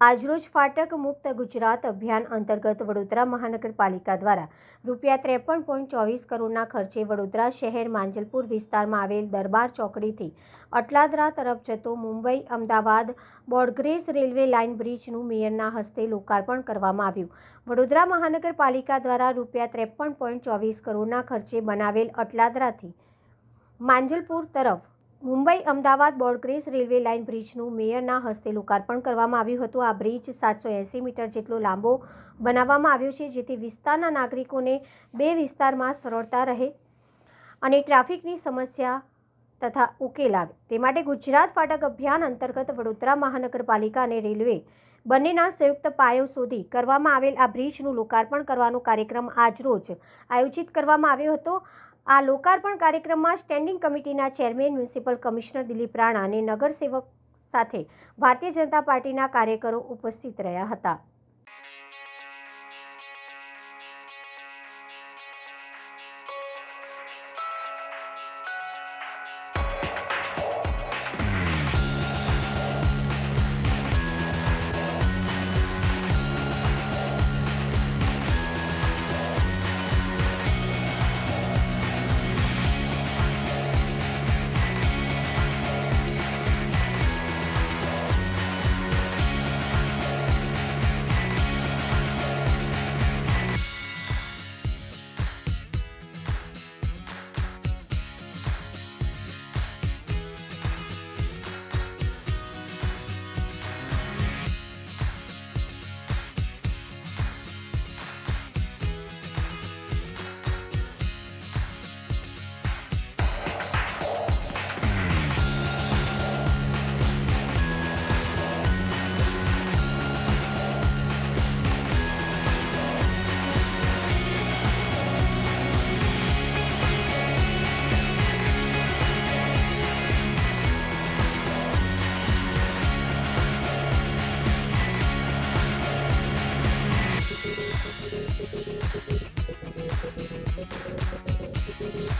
આજરોજ ફાટક મુક્ત ગુજરાત અભિયાન અંતર્ગત વડોદરા મહાનગરપાલિકા દ્વારા રૂપિયા ત્રેપન પોઈન્ટ ચોવીસ કરોડના ખર્ચે વડોદરા શહેર માંજલપુર વિસ્તારમાં આવેલ દરબાર ચોકડીથી અટલાદરા તરફ જતો Mumbai, Ahmedabad broad gauge railway line બ્રિજનું મેયરના હસ્તે લોકાર્પણ કરવામાં આવ્યું. વડોદરા મહાનગરપાલિકા દ્વારા રૂપિયા ત્રેપન પોઈન્ટ ચોવીસ કરોડના ખર્ચે બનાવેલ અટલાદરાથી માંજલપુર તરફ Mumbai Ahmedabad broad gauge railway line બ્રિજનું મેયરના હસ્તે લોકાર્પણ કરવામાં આવ્યું હતું. આ બ્રિજ સાતસો એંસી મીટર જેટલો લાંબો બનાવવામાં આવ્યો છે, જેથી વિસ્તારના નાગરિકોને બે વિસ્તારમાં સરળતા રહે અને ટ્રાફિકની સમસ્યા તથા ઉકેલ આવે. તે માટે ગુજરાત ફાટક અભિયાન અંતર્ગત વડોદરા મહાનગરપાલિકા અને રેલવે બંનેના સંયુક્ત પાયો શોધી કરવામાં આવેલ આ બ્રિજનું લોકાર્પણ કરવાનો કાર્યક્રમ આજરોજ આયોજિત કરવામાં આવ્યો હતો. આ લોકાર્પણ કાર્યક્રમમાં સ્ટેન્ડિંગ કમિટીના chairman, municipal commissioner Dilip Rana અને નગરસેવક સાથે ભારતીય જનતા પાર્ટીના કાર્યકરો ઉપસ્થિત રહ્યા હતા.